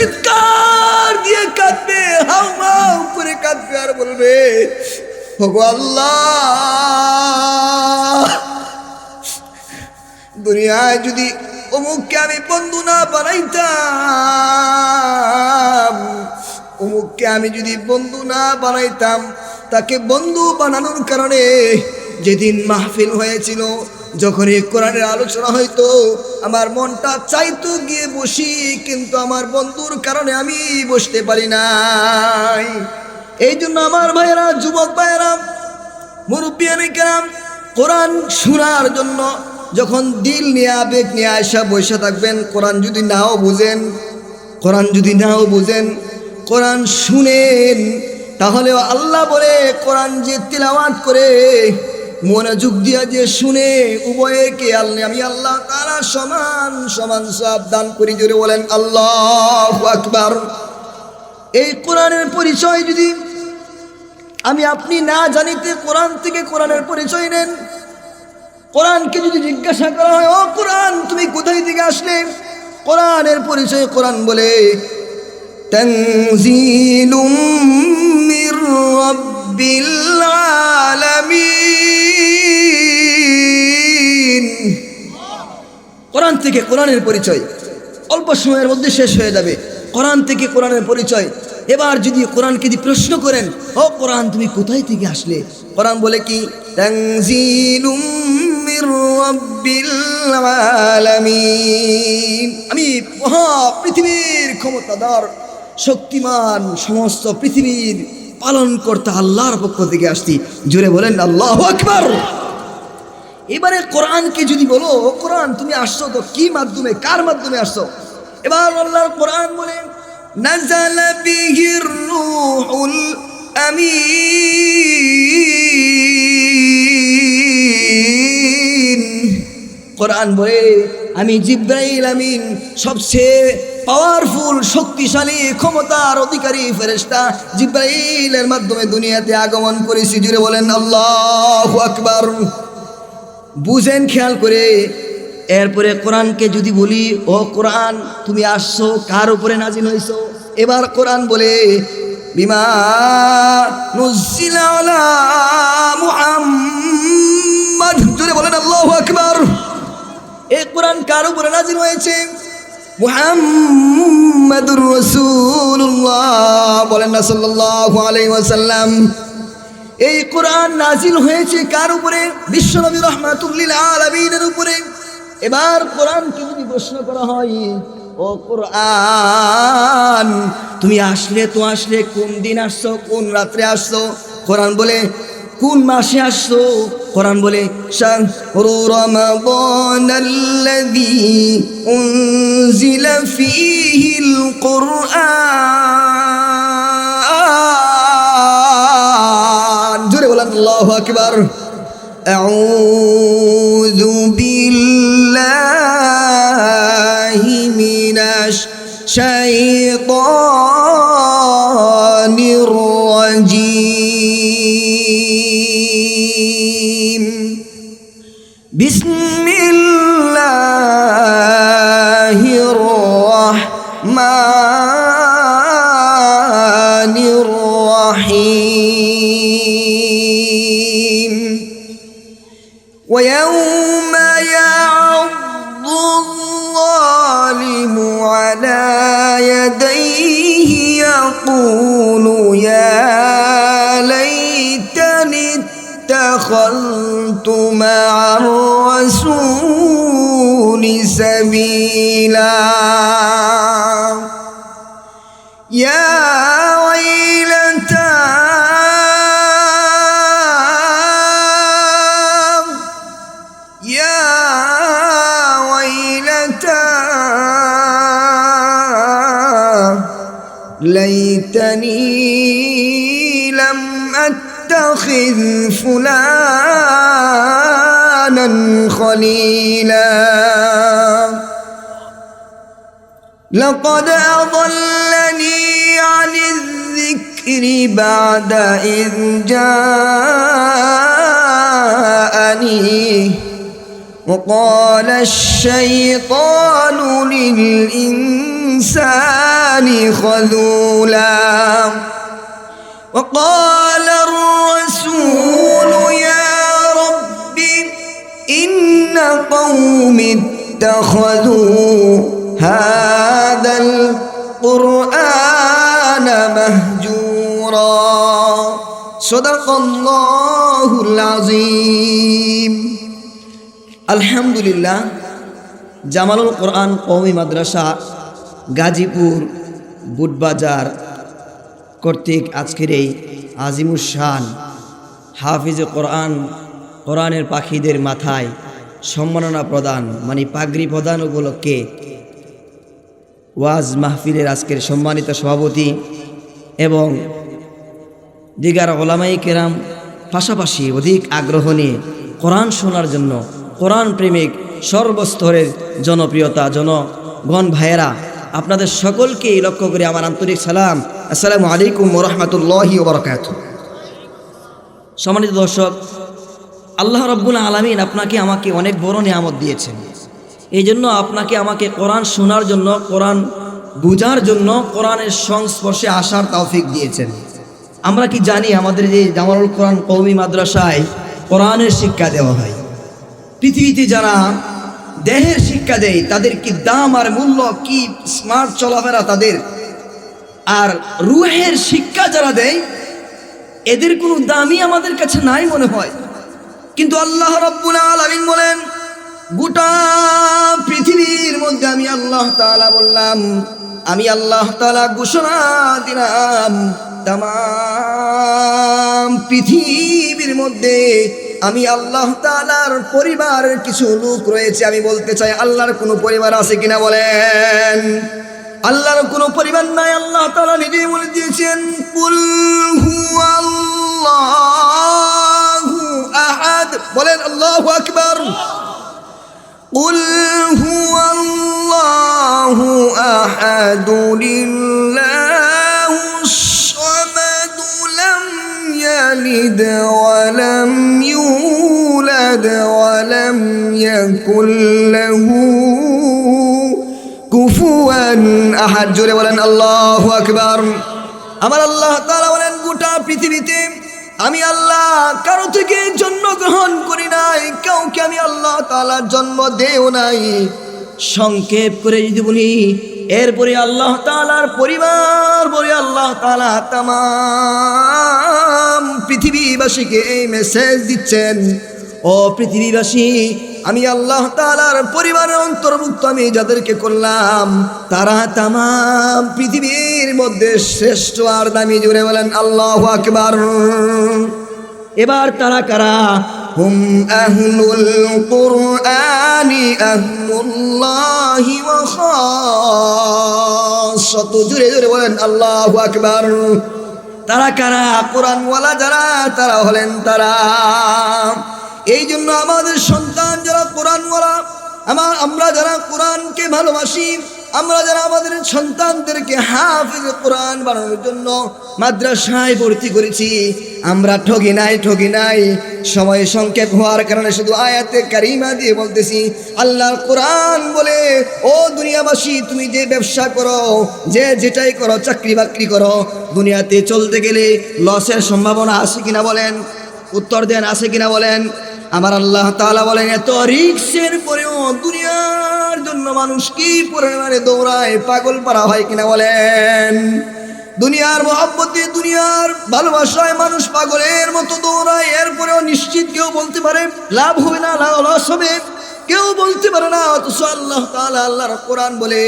চিৎকার দিয়ে কাঁদবে, হাউ মাউ করে কাঁদবে আর বলবে ভগো দুনিয়ায় যদি অমুককে আমি বন্ধু না বানাইতাম, অমুককে আমি যদি বন্ধু না বানাইতাম, তাকে বন্ধু বানানোর কারণে যেদিন মাহফিল হয়েছিল যখন এই কোরআনের আলোচনা হইতো, আমার মনটা চাইতো গিয়ে বসি, কিন্তু আমার বন্ধুর কারণে আমি বসতে পারি নাই। এই জন্য আমার ভাইয়েরা, যুবক ভাইয়েরা, মুরব্বিয়ানি কেরাম, কোরআন শোনার জন্য যখন দিল নিয়ে, আবেগ নিয়ে আসা বসে থাকবেন, কোরআন যদি নাও বুঝেন, কোরআন যদি নাও বুঝেন, কোরআন শুনেন তাহলে আল্লাহ বলে, কোরআন যে তিলাওয়াত করে মনোযোগ দিয়া যে শুনে উভয়কে আল্লাহ, আমি আল্লাহ তারা সমান সমান সব দান করি, জোরে বলেন আল্লাহ আকবার। এই কোরআনের পরিচয় যদি আমি আপনি না জানিতে কোরআন থেকে কোরআনের পরিচয় নেন, কোরআনকে যদি জিজ্ঞাসা করা হয়, ও কোরআন, তুমি কোথায় থেকে আসলে? কোরআনের পরিচয় কোরআন বলে কোরআন থেকে কোরআনের পরিচয় অল্প সময়ের মধ্যে শেষ হয়ে যাবে। কোরআন থেকে কোরআনের পরিচয়। এবার যদি কোরআনকে যদি প্রশ্ন করেন, ও কোরআন, তুমি কোথায় থেকে আসলে? কোরআন বলে কি? আমি মহা পৃথিবীর ক্ষমতাদার, শক্তিমান সমস্ত পৃথিবীর পালন করতে আল্লাহর পক্ষ থেকে আসছি। জুড়ে বলেন, আল্লাহ আকবার! এবারে কোরআনকে যদি বলো, "ও কোরআন, তুমি আসছো তো কি মাধ্যমে, কার মাধ্যমে আসছো? এবার আল্লাহর কোরআন বলে নাজাল বিহির রূহুল আমিন। কোরআন বলে আমি জিব্রাইল আমিন, সবচেয়ে পাওয়ারফুল শক্তিশালী, ক্ষমতার অধিকারী ফেরেশতা জিব্রাইলের মাধ্যমে দুনিয়াতে আগমন করেছি। জুড়ে বলেন, আল্লাহু আকবার। বুঝেন, খেয়াল করে, এরপরে কোরআনকে যদি বলি, ও কোরআন, তুমি আসছো, কার উপরে নাজিল হইছো এবার কোরআন বলে, বিমা বলেন, আল্লাহু আকবার। এই কোরআন কার উপরে নাজিল হয়েছে? মুহাম্মাদুর রাসূলুল্লাহ। বলেন না, সাল্লাল্লাহু আলাইহি ওয়াসাল্লাম। এই কোরআন নাজিল হয়েছে কার উপরে? বিশ্বনবী রহমাতুল্লিল আলমিনের উপরে। এবার কোরআনকে যদি প্রশ্ন করা হয়, ও কোরআন, তুমি আসলে তো আসলে কোন দিন আসছো, কোন রাত্রে আসছো? কোরআন বলে কোন মাসে আসছো কোরআন বলে শাহরু রমাদানাল্লাযী উনজিলা ফীহিল কুরআন জোরে বলেন আল্লাহু আকবার أعوذ بالله من الشيطان الرجيم الرحيم ويوم يعض الظالم على يديه يقول يا ليتني اتخذت مع الرسول سبيلا. يا ويلتى ليتني لم أتخذ فلانا خليلا. لقد أضلني عن الذكر بعد إذ جاءني. وقال الشيطان للإنسان الرحمن خذولا وقال الرسول يا رب إن قوم اتخذوا هذا القرآن مهجورا صدق الله العظيم الحمد لله জামালুল কোরআন কওমি মাদ্রাসা গাজীপুর বুটবাজার কর্তৃক আজকের এই আজিমুস শান হাফিজে কোরআন, কোরআনের পাখিদের মাথায় সম্মাননা প্রদান মানে পাগড়ি প্রদান উপলক্ষে ওয়াজ মাহফিলের আজকের সম্মানিত সভাপতি এবং দিগার ওলামাই কেরাম পাশাপাশি অধিক আগ্রহ নিয়ে কোরআন শোনার জন্য কোরআন প্রেমিক সর্বস্তরের জনপ্রিয়তা, জনগণ ভাইয়েরা আপনাদের সকলকেই লক্ষ্য করে আমার আন্তরিক সালাম। আসসালামু আলাইকুম রহমতুল্লাহি ওবরকাত সম্মানিত দর্শক, আল্লাহ রব্বুল আলমিন আপনাকে আমাকে অনেক বড় নিয়ামত দিয়েছেন। এই জন্য আপনাকে আমাকে কোরআন শোনার জন্য, কোরআন বুঝার জন্য, কোরআনের সংস্পর্শে আসার তৌফিক দিয়েছেন। আমরা কি জানি আমাদের যে জামালুল কোরআন কৌমি মাদ্রাসায় কোরআনের শিক্ষা দেওয়া হয়। পৃথিবীতে যারা দেহের শিক্ষা দেয় তাদের কি দাম আর মূল্য, কি স্মার্ট চলাফেরা তাদের? আর রুহের শিক্ষা যারা দেয়, এদের কোনো দামই আমাদের কাছে নাই মনে হয়। কিন্তু আল্লাহ রব্বুল আলামিন বলেন, গোটা পৃথিবীর মধ্যে আমি আল্লাহ তাআলা বললাম, আমি আল্লাহ তাআলা ঘোষণা দিলাম তাম পৃথিবীর মধ্যে আমি আল্লাহ তাআলার পরিবারের কিছু লোক রয়েছে আমি বলতে চাই আল্লাহর কোনো পরিবার আছে কিনা বলেন আল্লাহর কোনো পরিবার নাই আল্লাহ তাআলা নিজেই বলে দিয়েছেন কুল হুয়াল্লাহু আহাদ বলেন আল্লাহু আকবার قل هو الله أحد لله يلد ولم يولد ولم يكن له কুফুয়ান আহাদ জোরে বলেন আল্লাহু আকবার আমার আল্লাহ তাআলা বলেন গোটা পৃথিবীতে আমি আল্লাহ কারো থেকে জন্মগ্রহণ করি নাই কাউকে আমি আল্লাহ তাআলা জন্ম দেও নাই সংক্ষেপ করে যদি বলি এরপরে আল্লাহ তাআলার পরিবার বলে আল্লাহ তাআলা তাম পৃথিবীবাসীকে এই মেসেজ দিচ্ছেন। ও পৃথিবীবাসী, আমি আল্লাহ তালার পরিবারের অন্তর্ভুক্ত, আমি যাদেরকে করলাম, তারা তাম পৃথিবীর মধ্যে শ্রেষ্ঠ আর দামি জুড়ে বলেন, আল্লাহ আকবার। এবার তারা কারা? হুম, আহলুল কুরআনি আহলুল্লাহি ওয়া খাসসাতু জুড়ে জুড়ে বলেন, আল্লাহু আকবার। তারা কারা? কোরআনওয়ালা যারা, তারা হলেন তারা। এই জন্য আমাদের সন্তান যারা কোরআনওয়ালা আমার আমরা যারা কোরআনকে ভালোবাসি আমরা যারা আমাদের সন্তানদেরকে হাফিজ কোরআন বানানোর জন্য মাদ্রাসায় ভর্তি করেছি, আমরা ঠগি নাই ঠগি নাই সময় সংক্ষেপ হওয়ার কারণে শুধু আয়াতে কারিমা দিয়ে বলতেছি, আল্লাহর কোরআন বলে, ও দুনিয়াবাসী, তুমি যে ব্যবসা করো, যে যেটাই করো, চাকরি বাকরি করো, দুনিয়াতে চলতে গেলে লসের সম্ভাবনা আছে কিনা বলেন? উত্তর দেন, আছে কিনা বলেন? আমার আল্লাহ তাআলা বলেন, এত রিক্সের পরেও দুনিয়ার জন্য মানুষ কি পরিমাণে দৌড়ায়? পাগল পারা হয় কিনা বলেন? দুনিয়ার মহাব্বতে দুনিয়ার ভালোবাসায় মানুষ পাগলের মতো দৌড়ায়, এরপরেও নিশ্চিত কেউ বলতে পারে, লাভ হবে না লস হবে। কেউ বলতে পারে না, অথচ আল্লাহ তাআলা আল্লাহর কোরআন বলে,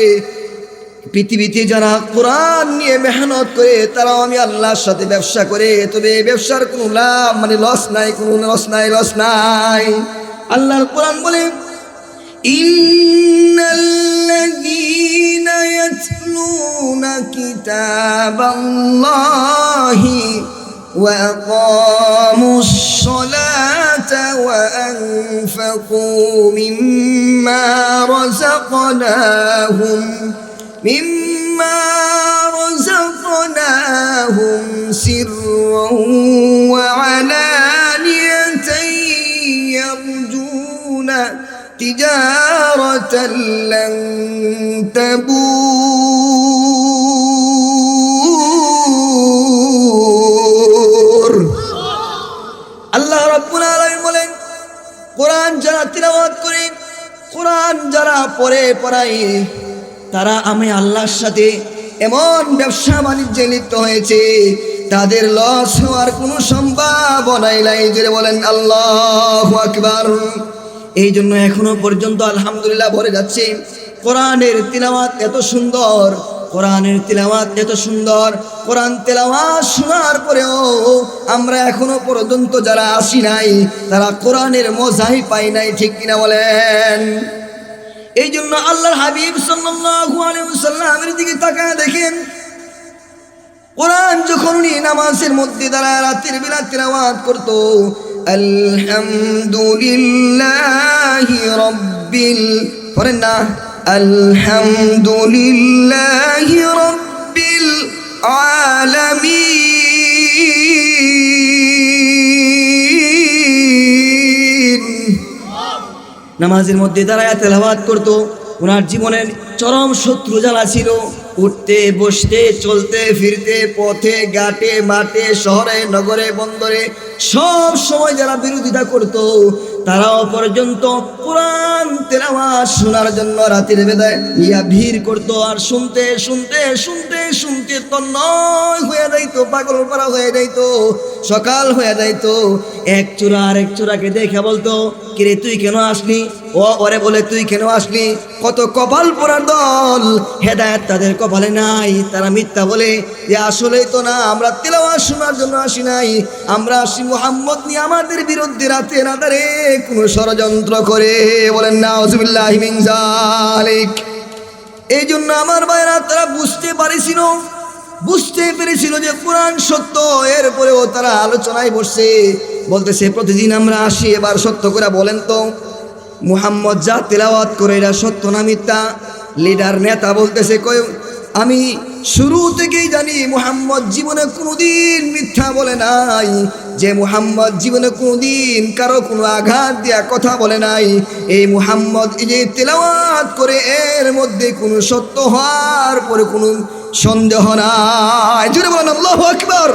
পৃথিবীতে যারা কোরআন নিয়ে মেহনত করে, তারাও আমি আল্লাহর সাথে ব্যবসা করে, তবে ব্যবসার কোনো লাভ মানে লস নাই, কোনো লস নাই লস নাই। আল্লাহর কোরআন বলে إن الذين يتلون كتاب الله وأقاموا الصلاة وأنفقوا مما رزقناهم مما رزقناهم سرا وعلانية يرجون تجارة لن تبور আল্লাহ রব্বুল আলমিন বলেন, কোরআন যারা তিলাবাত করে, কোরআন যারা পড়ে পড়াই তারা আমি আল্লাহর সাথে এমন ব্যবসা বাণিজ্যে লিপ্ত হয়েছে, তাদের লস হওয়ার কোনো সম্ভাবনাই নাই। যে বলেন, আল্লাহ আকবার। এই জন্য এখনও পর্যন্ত আলহামদুলিল্লাহ ভরে যাচ্ছে। কোরআনের তিলাওয়াত এত সুন্দর, কোরআনের তিলাওয়াত এত সুন্দর, কোরআন তেলাওয়াত শোনার পরেও আমরা এখনও পর্যন্ত যারা আসি নাই, তারা কোরআনের মজাই পাই নাই, ঠিক কিনা বলেন? এই জন্য আল্লাহর হাবিব ওয়াসাল্লামের দিকে তাকায় দেখেন, কোরআন যখন উনি নামাজের মধ্যে দাঁড়ায়, রাতের বেলা তেলাওয়াত করত আলহামদুলিল্লাহি রব্বিল, পড়েন না, আলহামদুলিল্লাহি রব্বিল আলামিন। নামাজের মধ্যে দাঁড়ায় তেলাওয়াত করত, ওনার জীবনের চরম শত্রু যারা ছিল উঠতে, বসতে, চলতে, ফিরতে, পথে, ঘাটে, মাঠে, শহরে, নগরে, বন্দরে, সব সময় যারা বিরোধিতা করত তারাও পর্যন্ত কোরআন তেলাওয়াত শোনার জন্য রাতের বেলায় ইয়া ভিড় করত আর শুনতে শুনতে শুনতে শুনতে তন্নয় হয়ে যাইতো, পাগল পারা হয়ে যাইতো, সকাল হয়ে যাইতো। এক চূড়া আর এক চূড়াকে দেখে বলতো কিরে, তুই কেন আসলি? ও, ওরে বলে, তুই কেন আসলি? কত কপাল পরার দল। হেদায়ত তাদের কপালে নাই, তারা মিথ্যা বলে যে আসলেই তো না, আমরা তেলাওয়া শোনার জন্য আসি নাই। আমরা আসি মোহাম্মদ নিয়ে আমাদের বিরুদ্ধে রাতে রাতারে কোনো ষড়যন্ত্র করে। বলেন না হজবিল্লাহ এই জন্য আমার ভাইরা তারা বুঝতে পারেছিল, বুঝতে পেরেছিল যে কোরআন সত্য। এরপরেও তারা আলোচনায় বসছে বলতেছে, প্রতিদিন আমরা আসি, এবার সত্য করে বলেন তো। মুহাম্মদ যা তেলাওয়াত করে, এরা সত্য না মিথ্যা? লিডার নেতা বলতেছে, কই, আমি শুরু থেকেই জানি মুহাম্মদ জীবনে কোনোদিন মিথ্যা বলে নাই। যে মুহাম্মদ জীবনে কোনোদিন কারও কোনো আঘাত দেওয়া কথা বলে নাই, এই মুহাম্মদ এই যে তেলাওয়াত করে, এর মধ্যে কোনো সত্য হওয়ার পরে কোনো সন্দেহ নাই। জুড়ে বলেন, আল্লাহ আকবর!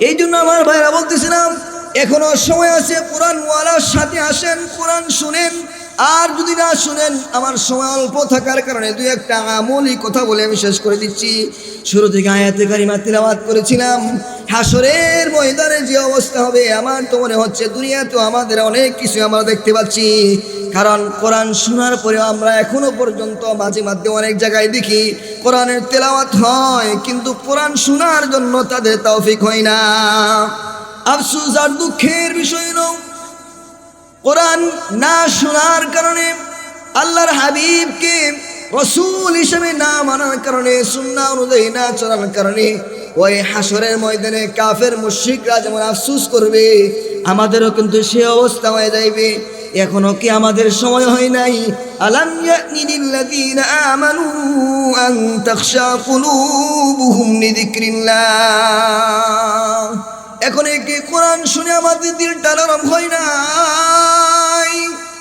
এই জন্য আমার ভাইরা বলতেছিলাম এখনও সময় আছে কোরআন ওয়ালার সাথে আসেন, কোরআন শুনেন। আর যদি না শুনেন, আমার সময় অল্প থাকার কারণে দুই একটা আমলি কথা বলে আমি শেষ করে দিচ্ছি। শুরু থেকে আয়াতে কারিমা তিলাওয়াত করেছিলাম। হাসরের ময়দানে যে অবস্থা হবে, আমার তো মনে হচ্ছে দুনিয়া তো আমাদের অনেক কিছু আমরা দেখতে পাচ্ছি। কারণ কোরআন শোনার পরেও আমরা এখনও পর্যন্ত মাঝে মাঝে অনেক জায়গায় দেখি, কোরআনের তেলাওয়াত হয়, কিন্তু কোরআন শোনার জন্য তাদের তৌফিক হয় না। আফসুস আর দুঃখের বিষয় নয় কোরআন না শোনার কারণে আল্লাহর হাবিবকে রসুল হিসেবে না মানার কারণে, সুন্না অনুযায়ী না চলার কারণে ওই হাসরের ময়দানে কাফের মুশ্রিকরা যেমন আফসুস করবে, আমাদেরও কিন্তু সে অবস্থা হয়ে যাইবে। এখনও কি আমাদের সময় হয় নাই? আলাম আমানু এখন কি কোরআন শুনে আমাদের দিলটা নরম হয় নাই।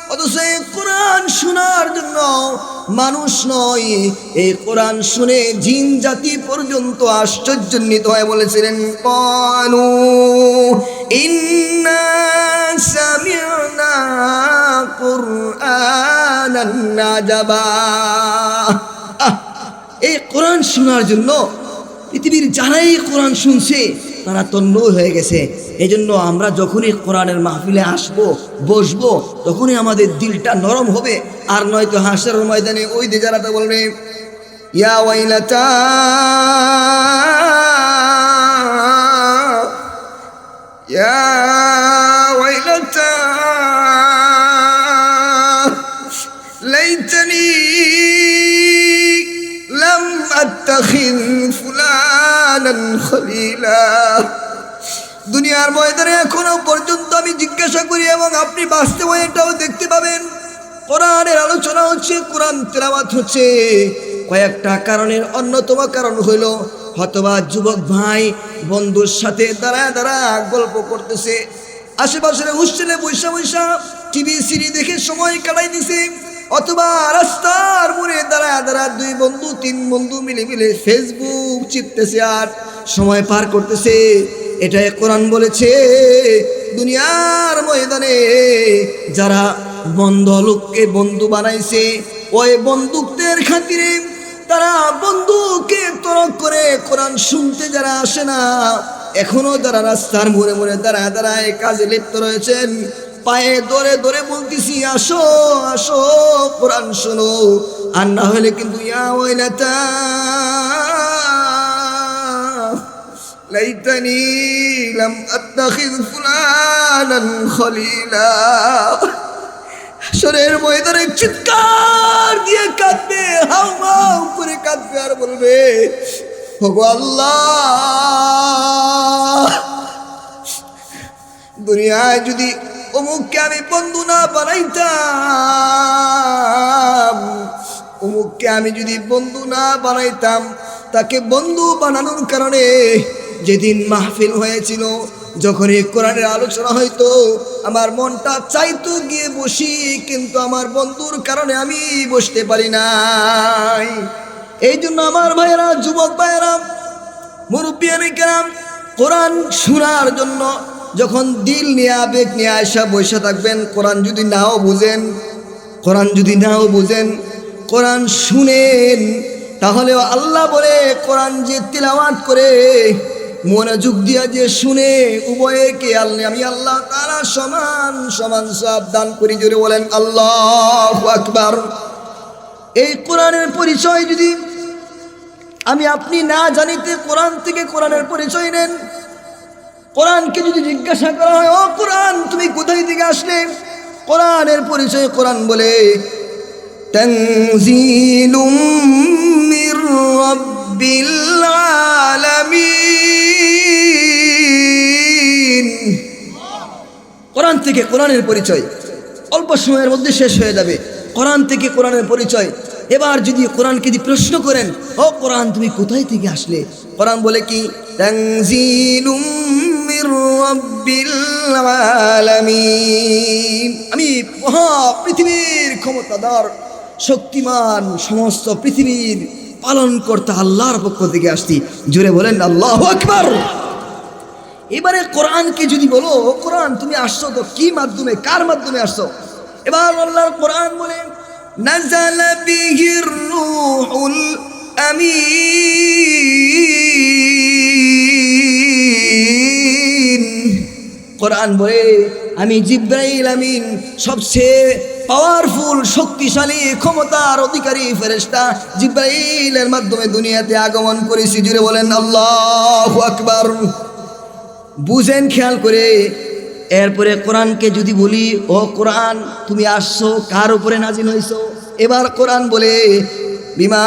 অথচ এই কোরআন শোনার জন্য মানুষ নয় এই কোরআন শুনে জিন জাতি পর্যন্ত আশ্চর্যান্বিত হয়ে বলেছিলেন কলু ইন্না সামি'না কুরআনান নাজাবা। আহ, এই কোরআন শোনার জন্য পৃথিবীর যারাই কোরআন শুনছে তারা তন্নু হয়ে গেছে। এই জন্য আমরা যখনই কোরআনের মাহফিলে আসব, বসব, তখনই আমাদের দিলটা নরম হবে। আর নয়তো হাসের ময়দানে ওই দে যারা বলবে, ইয়া ওয়াইলাতা, ইয়া হাসানান খলিলা। দুনিয়ার ময়দানে এখনও পর্যন্ত আমি জিজ্ঞাসা করি এবং আপনি বাস্তব এটাও দেখতে পাবেন। কোরআনের আলোচনা হচ্ছে, কোরআন তেলাওয়াত হচ্ছে। কয়েকটা কারণের অন্যতম কারণ হইল হতবা যুবক ভাই বন্ধুর সাথে দাঁড়ায় দাঁড়া গল্প করতেছে। আশেপাশের হোস্টেলে বৈশা বৈশা টিভি সিরি দেখে সময় কাটাই দিছে অথবা রাস্তার মোড়ে দাঁড়া দাঁড়া দুই বন্ধু, তিন বন্ধু মিলে মিলে ফেসবুক চিপতেছে আর সময় পার করতেছে। এটাই কোরআন বলেছে, দুনিয়ার ময়দানে যারা বন্ধ লোককে বন্ধু বানাইছে, ওই বন্দুকদের খাতিরে তারা বন্ধুকে তরক করে কোরআন শুনতে যারা আসে না, এখনও যারা রাস্তার মোড়ে মোড়ে দাঁড়ায় দাঁড়ায় কাজে লিপ্ত রয়েছেন পায়ে ধরে ধরে বলতেছি, আসো আসো, কোরআন শোনো। আর না হলে কিন্তু, ইয়া ওয়াইলাতা লাইতানি লাম আত্তাখিয ফুলানান খলিলা। শরীর ময়দানে চিৎকার দিয়ে কাঁদবে, হাউ মাউ কাঁদবে আর বলবে, ওগো আল্লাহ, দুনিয়ায় যদি অমুককে আমি বন্ধু না বানাইতাম। অমুককে আমি যদি বন্ধু না বানাইতাম, তাকে বন্ধু বানানোর কারণে যেদিন মাহফিল হয়েছিল যখন এই কোরআনের আলোচনা হয়তো আমার মনটা চাইতো গিয়ে বসি, কিন্তু আমার বন্ধুর কারণে আমি বসতে পারি নাই। এই জন্য আমার ভাইয়েরা, যুবক ভাইয়েরা মুরব্বিয়ানি কেরাম কোরআন শোনার জন্য যখন দিল নিয়ে আবেগ নিয়ে আসা বসে থাকবেন, কোরআন যদি নাও বুঝেন, কোরআন যদি নাও বুঝেন, কোরআন শুনেন তাহলে আল্লাহ বলে, কোরআন যে তিলাওয়াত করে, মনোযোগ দিয়া যে শুনে উভয়কে আল্লাহ আমি আল্লাহ তারা সমান সমান সব দান করি, জোরে বলেন আল্লাহ আকবার। এই কোরআনের পরিচয় যদি আমি আপনি না জানিতে কোরআন থেকে কোরআনের পরিচয় নেন কোরআনকে যদি জিজ্ঞাসা করা হয়, ও কোরআন, তুমি কোথায় থেকে আসলে? কোরআনের পরিচয় কোরআন বলে কোরআন থেকে কোরআনের পরিচয় অল্প সময়ের মধ্যে শেষ হয়ে যাবে। কোরআন থেকে কোরআনের পরিচয়। এবার যদি কোরআনকে যদি প্রশ্ন করেন, ও কোরআন, তুমি কোথায় থেকে আসলে? কোরআন বলে কি, তানজিলুম আমি মহা পৃথিবীর ক্ষমতাধর শক্তিমান সমস্ত পৃথিবীর পালন করতে আল্লাহর পক্ষ থেকে আসছি। জোরে বলেন, আল্লাহ আকবার! এবারে কোরআনকে যদি বলো "ও কোরআন, তুমি আসছো তো কি মাধ্যমে, কার মাধ্যমে আসছো? এবার আল্লাহর কোরআন বলে, নাজাল বিহির রূহুল কোরআন বলে, আমি জিব্রাইল আমিন, সবচেয়ে পাওয়ারফুল শক্তিশালী, ক্ষমতার অধিকারী ফেরেস্তা জিব্রাইলের মাধ্যমে দুনিয়াতে আগমন করেছি। জুড়ে বলেন, আল্লাহ আকবার। বুঝেন, খেয়াল করে, এরপরে কোরআনকে যদি বলি, ও কোরআন, তুমি আসছো, কার উপরে নাজিল হইছো? এবার কোরআন বলে, বিমা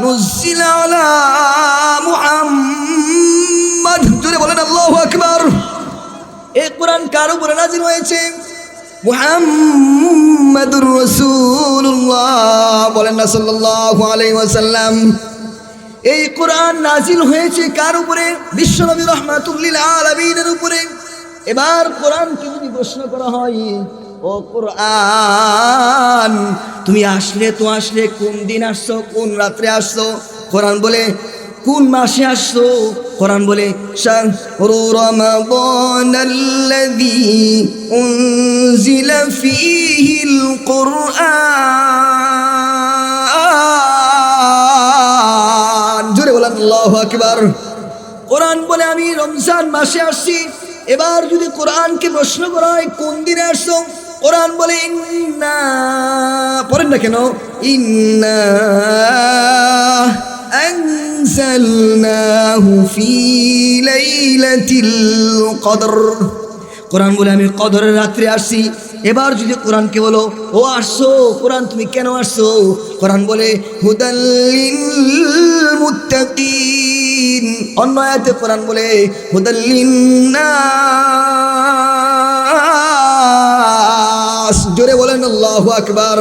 নুজ্জিলা আলা মুহাম্মাদ। বলেন, আল্লাহু আকবার। এই কোরআন কার উপরে নাজির হয়েছে? মুহাম্মাদুর রাসূলুল্লাহ বলেন না সাল্লাল্লাহু আলাইহি ওয়াসাল্লাম। এই কোরআন নাজিল হয়েছে কার উপরে? বিশ্বনবী রহমাতুল্লিল আলমিনের উপরে। এবার কোরআনকে যদি প্রশ্ন করা হয়, ও কোরআন, তুমি আসলে তো আসলে কোন দিন আসছো, কোন রাত্রে আসছো? কোরআন বলে কোন মাসে আসছো কোরআন বলে কুরআন। জোরে বলেন আকবার। কোরআন বলে, আমি রমজান মাসে আসছি। এবার যদি কোরআনকে প্রশ্ন করা হয়, কোন দিনে আসছো? কোরআন বলে, ইন্না, পড়েন না কেন? ইন্না আনজালনাহু ফি লাইলাতিল কদর কোরআন বলে আমি কদরের রাত্রে আসছি। এবার যদি কোরআনকে বলো, ও আসছো? কোরআন তুমি কেন আসছো? কোরআন বলে মুত্তাকিন অন্য আয়াতে কোরআন বলে হুদাল্লিন জোরে বলেন, আল্লাহু আকবার।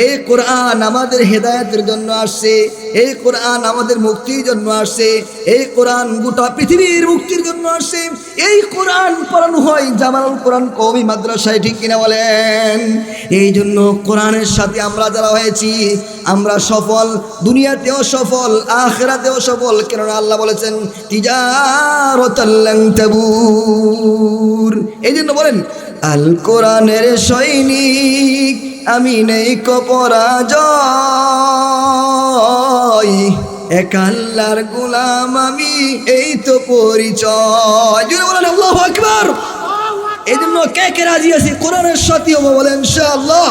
এই কোরআন আমাদের হেদায়তের জন্য আসছে, এই কোরআন আমাদের মুক্তির জন্য আসছে, এই কোরআন গোটা পৃথিবীর মুক্তির জন্য আসছে। এই কোরআন পড়ানো হয় জামানুল কোরআন কবি মাদ্রাসায়, ঠিক কিনা বলেন? এই জন্য কোরআনের সাথে আমরা যারা হয়েছি, আমরা সফল, দুনিয়াতেও সফল, আখরাতেও সফল। কেননা আল্লাহ বলেছেন এই জন্য বলেন, আল কোরআনের সৈনিক আমি নেই কপরাজয় এক আল্লাহর গোলাম আমি, এই তো পরিচয়। বলেন, আল্লাহু এই জন্য কে কে রাজি আছি? কোরআনের সাথী হব বলেন, ইনশাআল্লাহ।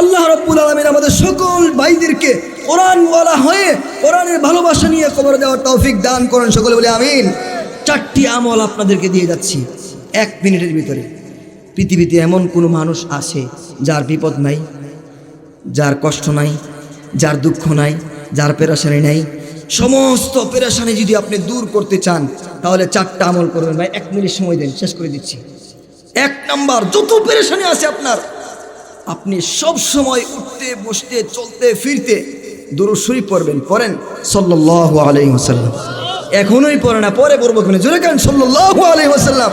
আল্লাহ রব্বুল আলমিন আমাদের সকল ভাইদেরকে কোরআনওয়ালা হয়ে কোরআনের ভালোবাসা নিয়ে কবর দেওয়ার তৌফিক দান করেন। সকলে বলে আমিন। চারটি আমল আপনাদেরকে দিয়ে যাচ্ছি, এক মিনিটের ভিতরে। পৃথিবীতে এমন কোনো মানুষ আছে যার বিপদ নাই, যার কষ্ট নাই, যার দুঃখ নাই, যার পেরেশানি নাই। সমস্ত পেরেশানি যদি আপনি দূর করতে চান, তাহলে চারটা আমল করবেন ভাই। এক মিনিট সময় দেন, শেষ করে দিচ্ছি। এক নাম্বার, যত পেরেশানি আছে আপনার, আপনি সব সময় উঠতে, বসতে, চলতে, ফিরতে দুরুদ শরীফ পড়বেন, পড়েন সাল্লাল্লাহু আলাইহি ওয়াসাল্লাম। এখনোই পড়ে না, পরে পড়ব কেন? জোরে কেন সাল্লাল্লাহু আলাইহি ওয়াসাল্লাম।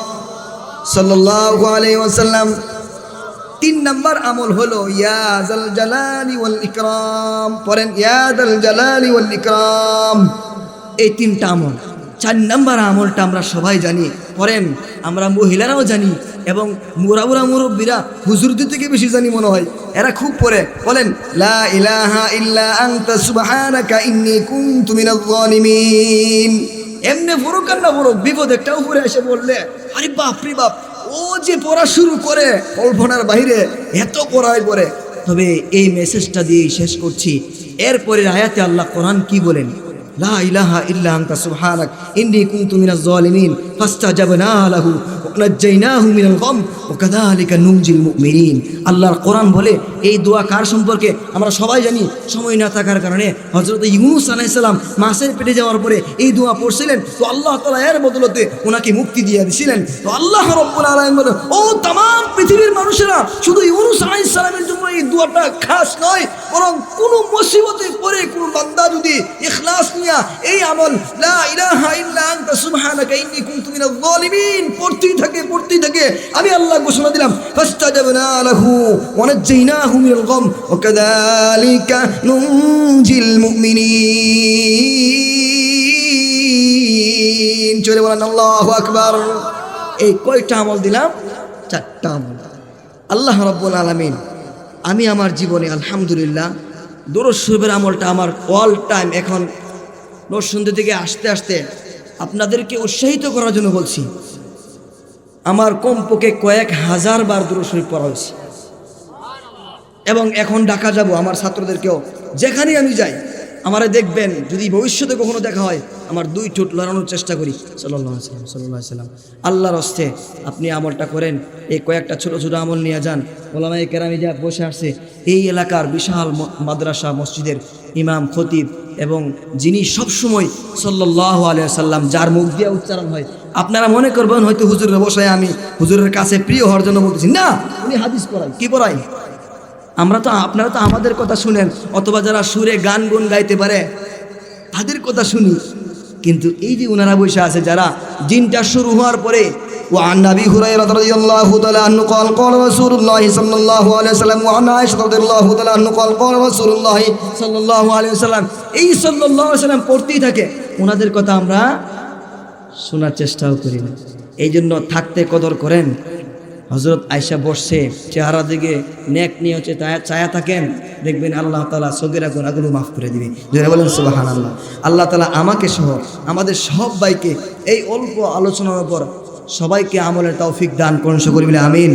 সাল্লাল্লাহু আলাইহি ওয়াসাল্লাম, তিন নাম্বার আমল হলো ইয়াজাল জালালি ওয়াল ইকরাম। পড়েন ইয়াদাল জালালি ওয়াল ইকরাম। এই তিনটা আমল, চার নাম্বার আমলটা আমরা সবাই জানি। পড়েন, আমরা মহিলারাও জানি এবং মোরা মোরা মুরব্বীরা হুজুরদের থেকে বেশি জানি মনে হয়। এরা খুব পড়ে। বলেন, লা ইলাহা ইল্লা আনতা, সুবহানাকা ইন্নী কুনতু মিনাজ জালিমিন এমনি পড়ুক আর না পড়ুক বিপদ একটা উপরে এসে বললে, আরে বাপ রে বাপ, ও যে পড়া শুরু করে কল্পনার বাইরে এত পড়ায় পড়ে। তবে এই মেসেজটা দিয়ে শেষ করছি। এরপরে আয়াতে আল্লাহ কোরআন কি বলেন? লা ইলাহা ইল্লা আনতা সুবহানাক ইন্নী কুনতু মিনাজ জালিমিন ফাস্তাজাবনা লাহু ওয়ানাজ্জাইনাহু মিনাল গাম ওয়াকাযালিকা নুনজিল মুমিনিন আল্লাহর কোরআন বলে এই দোয়া কার সম্পর্কে আমরা সবাই জানি সময় না থাকার কারণে হযরত ইউনুস আলাইহিস সালাম মাছের পেটে যাওয়ার পরে এই দোয়া পড়ছিলেন তো আল্লাহ তাআলা এর বদলতে ওনাকে মুক্তি দিয়ে দিয়েছিলেন তো আল্লাহ রাব্বুল আলামিন বলে ও तमाम পৃথিবীর মানুষেরা শুধু ইউনুস আলাইহিস সালামের জন্য এই দোয়াটা খাস নয় বরং কোনো মুসিবতে পড়ে কোনো বান্দা যদি ইখলাস নিয়া এই আমল, লা ইলাহা ইল্লা আনতা, সুবহানাকা ইন্নী কুনতু মিনাজ জালিমিন পড়তেই থাকে পড়তেই থাকে। আমি আল্লাহ ঘোষণা দিলাম, ফাস্তাজাবনা লাহু ওয়া নাজ্জাইনাহু মিনাল গাম, ওয়া কাযালিকা নুনজিল মুমিনিন। চলে বলেন, আল্লাহু আকবার। এই কয়টা আমল দিলাম? চারটা আমল। আল্লাহ রব্বুল আলমিন, আমি আমার জীবনে আলহামদুলিল্লাহ, দরজ আমলটা আমার অল টাইম এখন নরসুন্দর থেকে আসতে আসতে আপনাদেরকে উৎসাহিত করার জন্য বলছি, আমার কমপক্ষে কয়েক হাজার বার দূরশরীফ শরীফ পড়া হয়েছে। এবং এখন ডাকা যাব, আমার ছাত্রদেরকেও যেখানেই আমি যাই আমারে দেখবেন, যদি ভবিষ্যতে কখনো দেখা হয়, আমার দুই ঠোঁট লড়ানোর চেষ্টা করি। সাল্লাহ সাল্লাম সাল্লাহ সাল্লাম। আল্লাহর হস্তে আপনি আমলটা করেন, এই কয়েকটা ছোট ছোট আমল নিয়ে যান। ওলামাই কেরামি যা বসে আসছে, এই এলাকার বিশাল মাদ্রাসা, মসজিদের ইমাম, খতিব এবং যিনি সবসময় সাল্লাহ আলিয়া সাল্লাম যার মুখ দিয়ে উচ্চারণ হয়, আপনারা মনে করবেন হয়তো হুজুরের বসায় আমি হুজুরের কাছে প্রিয় হওয়ার জন্য বলতেছি, না, উনি হাদিস পড়াই কি পড়াই আমরা তো আপনারা তো আমাদের কথা শুনেন অথবা যারা সুরে গান গুন গাইতে পারে তাদের কথা শুনি কিন্তু এই যে ওনারা বসে আছে যারা দিনটা শুরু হওয়ার পরে وعن ابي هريره رضي الله تعالى عنه قال قال رسول الله صلى الله عليه وسلم وعن عائشه رضي الله تعالى عنه قال قال رسول الله صلى الله عليه وسلم এই সাল্লাল্লাহু আলাইহি সাল্লাম পড়তেই থাকে ওনাদের কথা আমরা শোনার চেষ্টাও করি না এই জন্য থাকতে কদর করেন হজরত আয়সা বসছে, চেহারা দিকে নেক নিয়ে হচ্ছে চায়া থাকেন, দেখবেন আল্লাহ তালা সগেরা গোনাগুলো মাফ করে দিবে। বলেন সুবাহান আল্লাহ আল্লাহ তালা আমাকে সহ, আমাদের সব বাইকে এই অল্প আলোচনার উপর সবাইকে আমলের তৌফিক দান করুন, সকল মিলে আমিন।